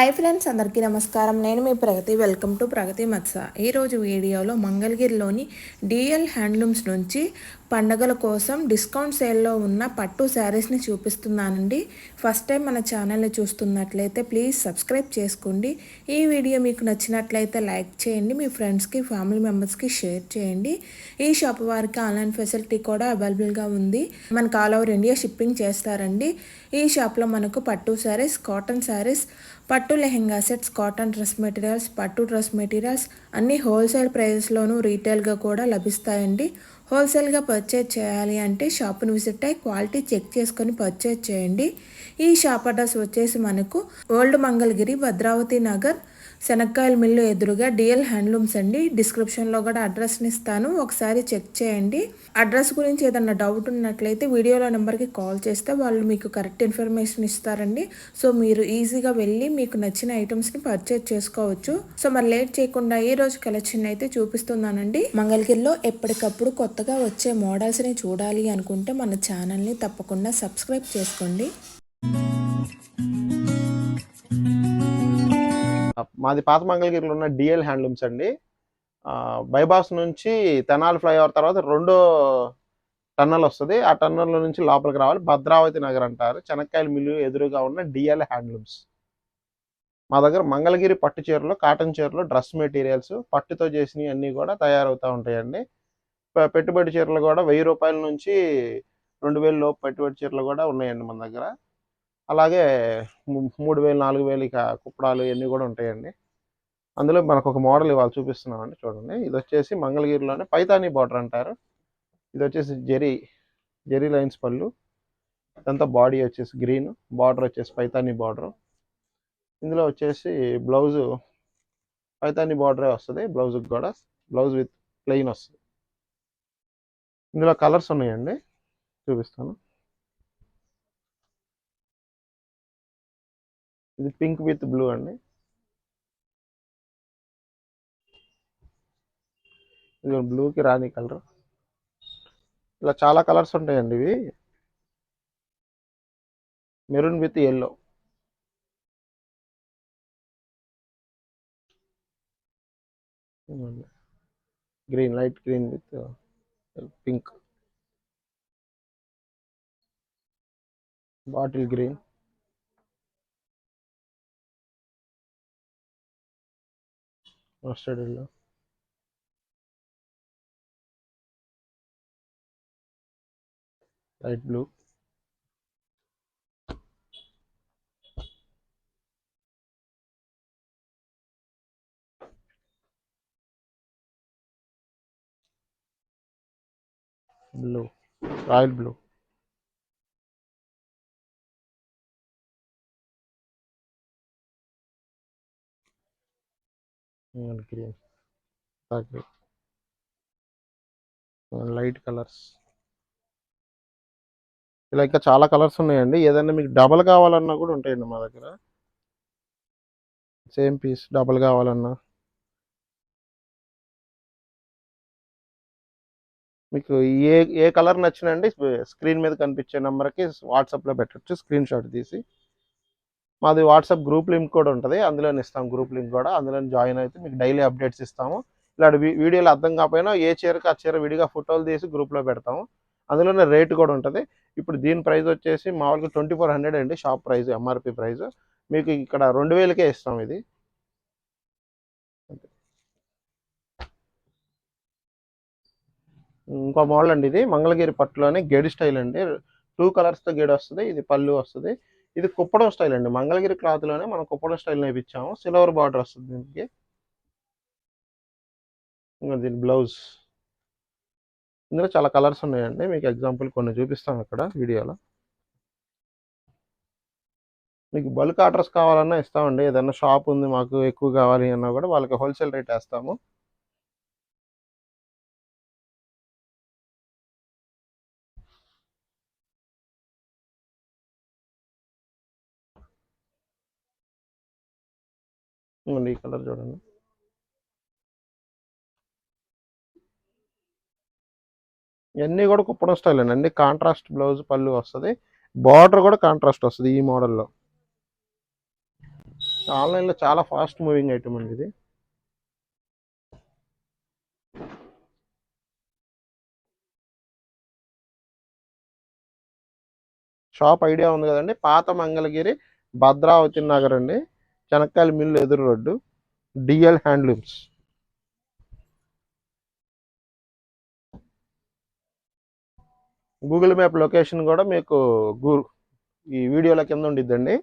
Hi friends అందరికీ నమస్కారం. నేను మీ ప్రగతి. వెల్కమ్ టు ప్రగతి మత్స. ఈరోజు వీడియోలో మంగళగిరిలోని డిఎల్ హ్యాండ్లూమ్స్ నుంచి పండగల కోసం డిస్కౌంట్ సేల్లో ఉన్న పట్టు శారీస్ని చూపిస్తున్నానండి. ఫస్ట్ టైం మన ఛానల్ని చూస్తున్నట్లయితే ప్లీజ్ సబ్స్క్రైబ్ చేసుకోండి. ఈ వీడియో మీకు నచ్చినట్లయితే లైక్ చేయండి. మీ ఫ్రెండ్స్కి ఫ్యామిలీ మెంబర్స్కి షేర్ చేయండి. ఈ షాప్ వారికి ఆన్లైన్ ఫెసిలిటీ కూడా అవైలబుల్గా ఉంది. మనకు ఆల్ ఓవర్ ఇండియా షిప్పింగ్ చేస్తారండి. ఈ షాప్లో మనకు పట్టు శారీస్ కాటన్ శారీస్ పట్టు lehenga sets cotton dress materials పట్టు డ్రెస్ మెటీరియల్స్ అన్నీ హోల్సేల్ ప్రైస్లోనూ రీటైల్గా కూడా లభిస్తాయండి. హోల్సేల్గా పర్చేజ్ చేయాలి అంటే షాప్ను విజిట్ అయ్యి క్వాలిటీ చెక్ చేసుకొని పర్చేజ్ చేయండి. ఈ షాప్ అడ్రస్ వచ్చేసి మనకు ఓల్డ్ మంగళగిరి భద్రావతి నగర్ శనక్కాయల మిల్లు ఎదురుగా డిఎల్ హ్యాండ్లూమ్స్ అండి. డిస్క్రిప్షన్లో కూడా అడ్రస్ని ఇస్తాను. ఒకసారి చెక్ చేయండి. అడ్రస్ గురించి ఏదన్నా డౌట్ ఉన్నట్లయితే వీడియోలో నెంబర్కి కాల్ చేస్తే వాళ్ళు మీకు కరెక్ట్ ఇన్ఫర్మేషన్ ఇస్తారండి. సో మీరు ఈజీగా వెళ్ళి మీకు నచ్చిన ఐటమ్స్ని పర్చేజ్ చేసుకోవచ్చు. సో మరి లేట్ చేయకుండా ఈ రోజు కలెక్షన్ అయితే చూపిస్తున్నానండి. మంగళగిరిలో ఎప్పటికప్పుడు కొత్తగా వచ్చే మోడల్స్ని చూడాలి అనుకుంటే మన ఛానల్ని తప్పకుండా సబ్స్క్రైబ్ చేసుకోండి. మాది పాత మంగళగిరిలో ఉన్న డిఎల్ హ్యాండ్లూమ్స్ అండి. బైపాస్ నుంచి తెనాలి ఫ్లైఓవర్ తర్వాత రెండో టన్నల్ వస్తుంది. ఆ టన్నల్ నుంచి లోపలికి రావాలి. భద్రావతి నగర్ అంటారు. చెనక్కాయల మిల్లు ఎదురుగా ఉన్న డిఎల్ హ్యాండ్లూమ్స్. మా దగ్గర మంగళగిరి పట్టు చీరలు కాటన్ చీరలు డ్రెస్ మెటీరియల్స్ పట్టుతో చేసినవి అన్నీ కూడా తయారవుతూ ఉంటాయండి. పెట్టుబడి చీరలు కూడా వెయ్యి రూపాయల నుంచి రెండు వేల లోపు పెట్టుబడి చీరలు కూడా ఉన్నాయండి మన దగ్గర. అలాగే మూడు వేలు నాలుగు వేలు ఇక కుప్పడాలు ఇవన్నీ కూడా ఉంటాయండి. అందులో మనకు ఒక మోడల్ ఇవాళ చూపిస్తున్నామండి చూడండి. ఇది వచ్చేసి మంగళగిరిలోనే పైతానీ బార్డర్ అంటారు. ఇది వచ్చేసి జెరీ జెరీ లైన్స్ పళ్ళు. ఇదంతా బాడీ వచ్చేసి గ్రీన్ బార్డర్ వచ్చేసి పైతానీ బార్డర్. ఇందులో వచ్చేసి బ్లౌజు పైతానీ బార్డరే వస్తుంది బ్లౌజ్కి కూడా బ్లౌజ్ విత్ ప్లెయిన్ వస్తుంది. ఇందులో కలర్స్ ఉన్నాయండి. చూపిస్తాను. ఇది పింక్ విత్ బ్లూ అండి. ఇది బ్లూకి రాని కలర్. ఇలా చాలా కలర్స్ ఉంటాయండి ఇవి. Maroon with yellow green light green with pink. Bottle green. Mustard yellow light blue blue royal blue green light colours ఇలా ఇంకా చాలా కలర్స్ ఉన్నాయండి. ఏదైనా మీకు డబల్ కావాలన్నా కూడా ఉంటాయండి మా దగ్గర. సేమ్ పీస్ డబల్ కావాలన్నా. మీకు ఏ ఏ కలర్ నచ్చినండి స్క్రీన్ మీద కనిపించే నెంబర్కి వాట్సాప్లో పెట్టచ్చు స్క్రీన్ షాట్ తీసి. మాది వాట్సాప్ గ్రూప్ లింక్ కూడా ఉంటుంది. అందులోనే ఇస్తాం గ్రూప్ లింక్ కూడా. అందులో జాయిన్ అయితే మీకు డైలీ అప్డేట్స్ ఇస్తాము. ఇలాంటి వీడియోలు అర్థం కాకపోయినా ఏ చీరకి ఆ చీర విడిగా ఫోటోలు తీసి గ్రూప్లో పెడతాము. అందులోనే రేట్ కూడా ఉంటుంది. ఇప్పుడు దీని ప్రైస్ వచ్చేసి మామూలుగా ట్వంటీ ఫోర్ హండ్రెడ్ అండి షాప్ ప్రైస్ ఎంఆర్పి ప్రైస్. మీకు ఇక్కడ రెండు వేలకే ఇస్తాం ఇది. ఇంకో మోడల్ అండి ఇది. మంగళగిరి పట్టులోనే గేడి స్టైల్ అండి. టూ కలర్స్తో గేడి వస్తుంది. ఇది పళ్ళు వస్తుంది. ఇది కుప్పడం స్టైల్ అండి. మంగళగిరి క్లాత్లోనే మనం కుప్పడం స్టైల్ నేర్పించాము సిల్వర్ బార్డర్ వస్తుంది దీనికి. ఇంకా దీని బ్లౌజ్. ఇందులో చాలా కలర్స్ ఉన్నాయండి. మీకు ఎగ్జాంపుల్ కొన్ని చూపిస్తాను అక్కడ వీడియోలో. మీకు బల్క్ ఆర్డర్స్ కావాలన్నా ఇస్తామండి. ఏదైనా షాప్ ఉంది మాకు ఎక్కువ కావాలి అన్నా కూడా వాళ్ళకి హోల్సేల్ రేట్ వేస్తాము. ఈ కలర్ చూడండి. ఇవన్నీ కూడా కుప్పడం స్టైల్ అండి. కాంట్రాస్ట్ బ్లౌజ్ పళ్ళు వస్తుంది. బార్డర్ కూడా కాంట్రాస్ట్ వస్తుంది ఈ మోడల్లో. ఆన్లైన్లో చాలా ఫాస్ట్ మూవింగ్ ఐటమ్ అండి ఇది. షాప్ ఐడియా ఉంది కదండి. పాత మంగళగిరి భద్రావతి నగర్ అండి. చెనక్కాయల మిల్లు ఎదురు road DL handlooms. Google map location కూడా మీకు గూ ఈ వీడియోల కింద ఉండిద్దండి.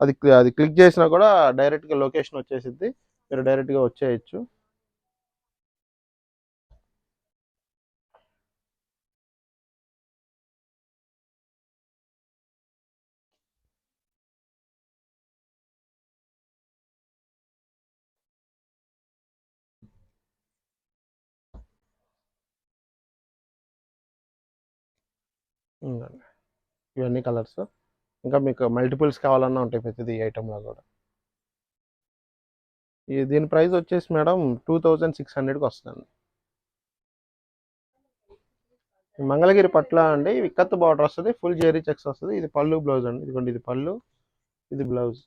అది అది క్లిక్ చేసినా కూడా డైరెక్ట్గా లొకేషన్ వచ్చేసిద్ది. మీరు డైరెక్ట్గా వచ్చేయచ్చు. ఉందండి. ఇవన్నీ కలర్స్. ఇంకా మీకు మల్టిపుల్స్ కావాలన్నా ఉంటాయి ప్రతిది ఐటెంలో కూడా. ఈ దీని ప్రైస్ వచ్చేసి మేడం టూ థౌజండ్ సిక్స్ హండ్రెడ్కి వస్తుందండి. మంగళగిరి పట్ల అండి విక్కత్ బార్డర్ వస్తుంది ఫుల్ జెరీ చెక్స్ వస్తుంది. ఇది పళ్ళు బ్లౌజ్ అండి. ఇదిగోండి ఇది పళ్ళు ఇది బ్లౌజ్.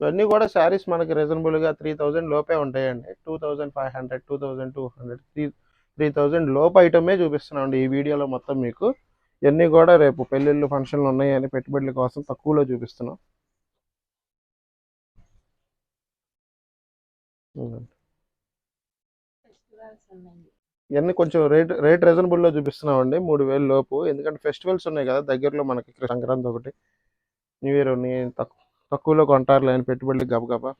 ఇవన్నీ కూడా శారీస్ మనకి రీజనబుల్గా త్రీ థౌజండ్ లోపే ఉంటాయండి. Two thousand five hundred two thousand two hundred three three thousand లోపు ఐటమే చూపిస్తున్నామండి ఈ వీడియోలో మొత్తం మీకు. ఇవన్నీ కూడా రేపు పెళ్ళిళ్ళు ఫంక్షన్లు ఉన్నాయని పెట్టుబడుల కోసం తక్కువలో చూపిస్తున్నాం. ఇవన్నీ కొంచెం రేట్ రేట్ రీజనబుల్లో చూపిస్తున్నామండి మూడు వేలు లోపు. ఎందుకంటే ఫెస్టివల్స్ ఉన్నాయి కదా దగ్గరలో మనకి సంక్రాంతి ఒకటి న్యూ ఇయర్ ఉన్నాయి తక్కువ తక్కువలో కొంటారులే అని పెట్టుబడులకి గబగబా.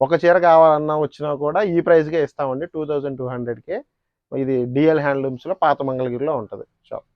ఒక చీర కావాలన్నా వచ్చినా కూడా ఈ ప్రైస్కే ఇస్తామండి. టూ థౌజండ్ టూ హండ్రెడ్కే. ఇది డిఎల్ హ్యాండ్లూమ్స్లో పాత మంగళగిరిలో ఉంటుంది. షాప్